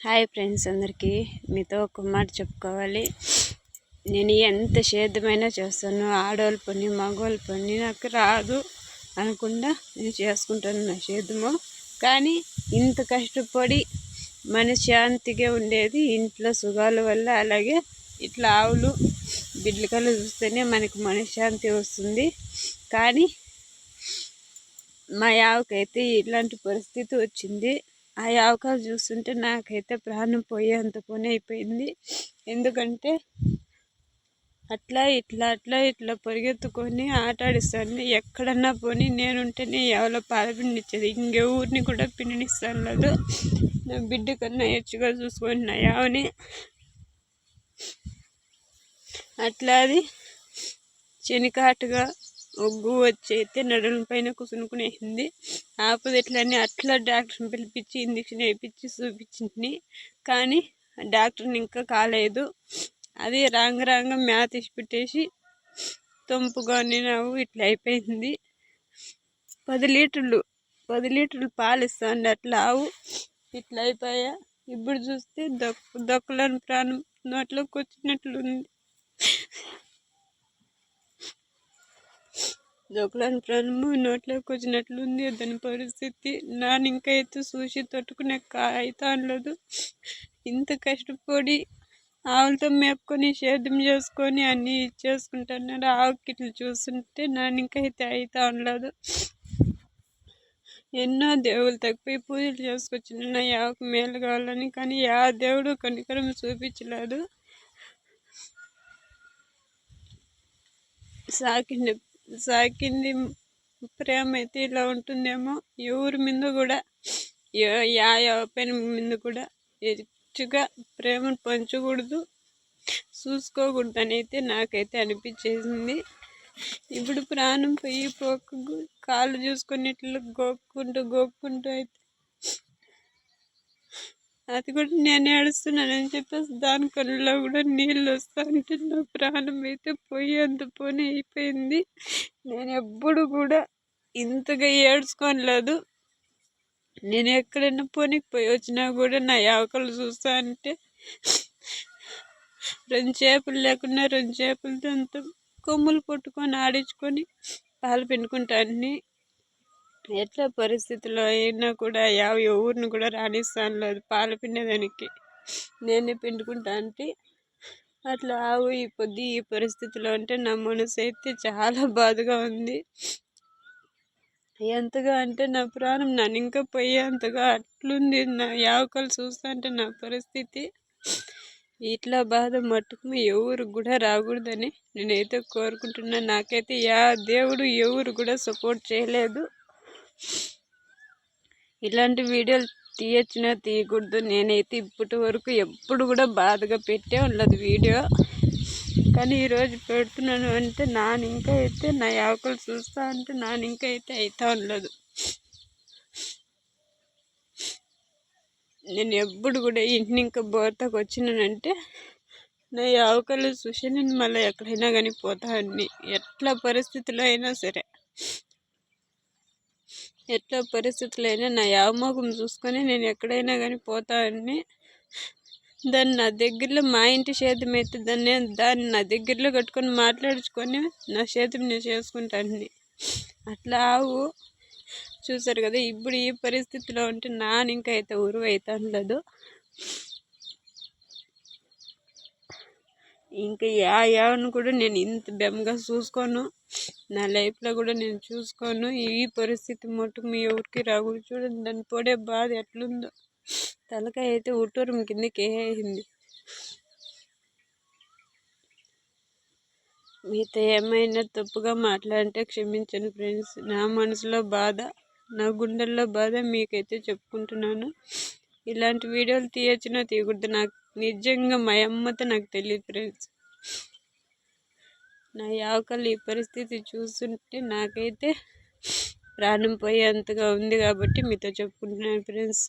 Hi friends అందరికీ. మీతో ఒక మాట చెప్పుకోవాలి. నేను ఎంత సేద్యమైనా చేస్తాను. ఆడవాళ్ళ పని మగవాళ్ళ పని నాకు రాదు అనకుండా నేను చేసుకుంటాను నా సేద్యము కానీ ఇంత కష్టపడి మనశ్శాంతిగా ఉండేది ఇంట్లో సుఖాల వల్ల. అలాగే ఇట్లా ఆవులు బిడ్డలు చూస్తేనే మనకు మనశ్శాంతి వస్తుంది. కానీ మా ఆవుకైతే ఇలాంటి పరిస్థితి వచ్చింది. ఆ యావకాయలు చూస్తుంటే నాకైతే ప్రాణం పోయేంత పని అయిపోయింది. ఎందుకంటే అట్లా ఇట్లా అట్లా ఇట్లా పరిగెత్తుకొని ఆట ఆడిస్తాను ఎక్కడన్నా పోని నేనుంటేనే ఎవరో పాలపిండిచ్చేది. ఇంకెవరిని కూడా పిండినిస్తాను లేదు. నా బిడ్డ కన్నా ఎచ్చుగా చూసుకొని నా యావని అట్లా అది చెనికాటుగా ఒగ్గు వచ్చి అయితే నడుల పైన కుసునుకునేసింది ఆపద అట్లా డాక్టర్ని పిలిపించి ఇంజక్షన్ వేయించి చూపించింది. కానీ డాక్టర్ని ఇంకా కాలేదు. అది రాంగ రాంగ మ్యాథ్ ఇసి పెట్టేసి తొంపుకొని నవ్వు ఇట్లా అయిపోయింది. పది లీటర్లు పది లీటర్లు పాలు ఇస్తాండి అట్లా ఆవు. ఇట్లా అయిపోయా. ఇప్పుడు చూస్తే దొక్క దొక్కలని ప్రాణం. నోట్లోకి వచ్చినట్లుంది జోకులాని ప్రాణము నోట్లోకి వచ్చినట్లుంది దాని పరిస్థితి నాన్న ఇంకా అయితే చూసి తట్టుకునే అనలేదు ఇంత కష్టపడి ఆవులతో మేపుకొని సేద్యం చేసుకొని అన్నీ ఇచ్చేసుకుంటున్నారు ఆవుకి ఇట్లా చూస్తుంటే నాన్న ఇంకా అయితే అవుతా ఉండలేదు ఎన్నో దేవుళ్ళు తగ్గిపోయి పూజలు చేసుకొచ్చిన నా యావకు మేలు కావాలని కానీ యా దేవుడు కనికరం చూపించలేదు. సాకింది సాకింది ప్రేమ అయితే ఇలా ఉంటుందేమో. ఎవరి మీద కూడా యా పైన మీద కూడా హెచ్చుగా ప్రేమను పంచకూడదు చూసుకోకూడదు అని అయితే నాకైతే అనిపించేసింది. ఇప్పుడు ప్రాణం పోయి పోక కాళ్ళు చూసుకొని ఇట్లా గోక్కుంటూ గోక్కుంటూ అయితే అది కూడా నేను ఏడుస్తున్నానని చెప్పేసి దాని కళ్ళలో కూడా నీళ్ళు వస్తా అంటే నా ప్రాణం అయితే పోయేంత పోనీ అయిపోయింది. నేను ఎప్పుడు కూడా ఇంతగా ఏడ్చుకోలేదు నేను ఎక్కడైనా పోనీకి పోయి వచ్చినా కూడా నా యావకలు చూస్తా అంటే రెండు చేపలు లేకుండా రెండు చేపలతో అంత కొమ్ములు పట్టుకొని ఆడించుకొని పాలు పిండుకుంటాన్ని ఎట్లా పరిస్థితుల్లో అయినా కూడా యావ ఊరిని కూడా రాణిస్తాను లేదు. పాలు పిండేదానికి నేనే పిండుకుంటా అంటే అట్లా ఆవు ఈ పొద్దు ఈ పరిస్థితిలో అంటే నా మనసు అయితే చాలా బాధగా ఉంది. ఎంతగా అంటే నా ప్రాణం నన్ను ఇంకా పోయేంతగా అట్లుంది. నా యావకలు చూస్తా అంటే నా పరిస్థితి ఇట్లా బాధ మట్టుకు ఎవరు కూడా రాకూడదని నేనైతే కోరుకుంటున్నా. నాకైతే యా దేవుడు ఎవరు కూడా సపోర్ట్ చేయలేదు. ఇలాంటి వీడియోలు తీయచ్చునా తీయకూడదు. నేనైతే ఇప్పటి వరకు ఎప్పుడు కూడా బాధగా పెట్టే ఉండదు వీడియో. కానీ ఈరోజు పెడుతున్నాను అంటే నాన్న ఇంకా అయితే నా యావకలు చూస్తా అంటే నాన్న ఇంకా అయితే అవుతా ఉండదు. నేను ఎప్పుడు కూడా ఇంటిని ఇంకా బోర్తకు వచ్చినానంటే నా యావకలు చూసి నేను మళ్ళీ ఎక్కడైనా కానీ పోతా అన్ని. ఎట్లా పరిస్థితిలో అయినా సరే. ఎట్లా పరిస్థితులైనా నా యావమోగం చూసుకొని నేను ఎక్కడైనా కానీ పోతానని దాన్ని నా దగ్గరలో మా ఇంటి సేద్యం అయితే దాన్ని దాన్ని నా దగ్గరలో కట్టుకొని మాట్లాడుచుకొని నా సేద్యం నేను చేసుకుంటాను అట్లా ఆవు చూసారు కదా ఇప్పుడు ఈ పరిస్థితిలో ఉంటే నాన్న ఇంకా అయితే ఉరువు అవుతా ఉండదు ఇంకా యా యావను కూడా నేను ఇంత బెమ్మగా చూసుకోను. నా లైఫ్లో కూడా నేను చూసుకోను. ఈ పరిస్థితి మటుకు మీ ఎవరికి రాకూడదు. చూడండి దాన్ని పడే బాధ ఎట్లుందో. తలకాయ అయితే ఉట్టూరం కిందకి అయింది మీతో ఏమైనా తప్పుగా మాట్లాడితే క్షమించను ఫ్రెండ్స్. నా మనసులో బాధ నా గుండెల్లో బాధ మీకైతే చెప్పుకుంటున్నాను. ఇలాంటి వీడియోలు తీయచ్చునో తీయకూడదు. నాకు నిజంగా మా అమ్మతో నాకు తెలియదు ఫ్రెండ్స్. నా యావకలు ఈ పరిస్థితి చూస్తుంటే నాకైతే ప్రాణం పోయేంతగా ఉంది కాబట్టి మీతో చెప్పుకుంటున్నాను ఫ్రెండ్స్.